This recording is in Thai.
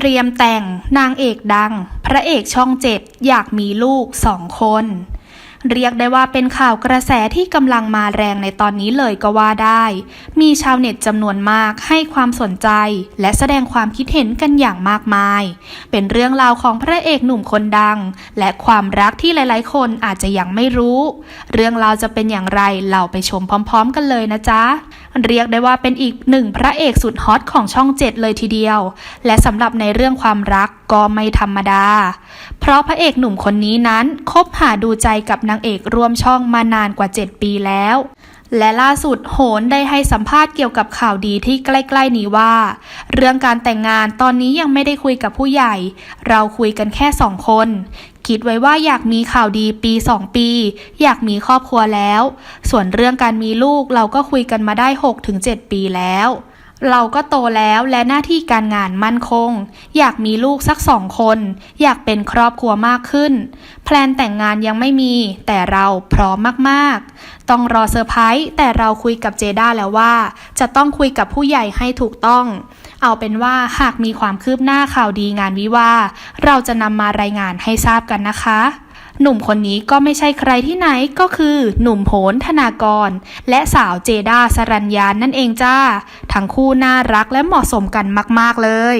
ตรียมแต่งนางเอกดัง พระเอกช่องเจ็ดอยากมีลูกสองคน เรียกได้ว่าเป็นข่าวกระแสที่กำลังมาแรงในตอนนี้เลยก็ว่าได้ มีชาวเน็ตจำนวนมากให้ความสนใจ และแสดงความคิดเห็นกันอย่างมากมาย เป็นเรื่องราวของพระเอกหนุ่มคนดัง และความรักที่หลายๆ คนอาจจะยังไม่รู้ เรื่องราวจะเป็นอย่างไรเราไปชมพร้อม ๆ กันเลยนะจ๊ะ เรียกได้ว่าเป็นอีกหนึ่งพระเอกสุดฮอตของช่องเจ็ดเลยทีเดียว และสำหรับในเรื่องความรักก็ไม่ธรรมดา เพราะพระเอกหนุ่มคนนี้นั้นคบหาดูใจกับนางเอกร่วมช่องมานานกว่า 7 ปีแล้ว และล่าสุดโหนได้ให้สัมภาษณ์เกี่ยวกับข่าวดีที่ใกล้ๆนี้ว่า เรื่องการแต่งงานตอนนี้ยังไม่ได้คุยกับผู้ใหญ่ เราคุยกันแค่สองคน คิดไว้ว่าอยากมีข่าวดีปี2ปี อยากมีครอบครัวแล้ว ส่วนเรื่องการมีลูกเราก็คุยกันมาได้ 6-7 ปีแล้วเราก็โตแล้วและหน้าที่การงานมั่นคง อยากมีลูกสักสองคน อยากเป็นครอบครัวมากขึ้น แพลนแต่งงานยังไม่มี แต่เราพร้อมมาก ต้องรอเซอร์ไพรส์แต่เราคุยกับเจด้าแล้วว่า จะต้องคุยกับผู้ใหญ่ให้ถูกต้อง เอาเป็นว่าหากมีความคืบหน้าข่าวดีงานวิวาเราจะนำมารายงานให้ทราบกันนะคะหนุ่มคนนี้ก็ไม่ใช่ใครที่ไหนก็คือหนุ่มโหนธนากร และสาวเจด้าสรัญญานนั่นเองจ้า ทั้งคู่น่ารักและเหมาะสมกันมาก ๆ เลย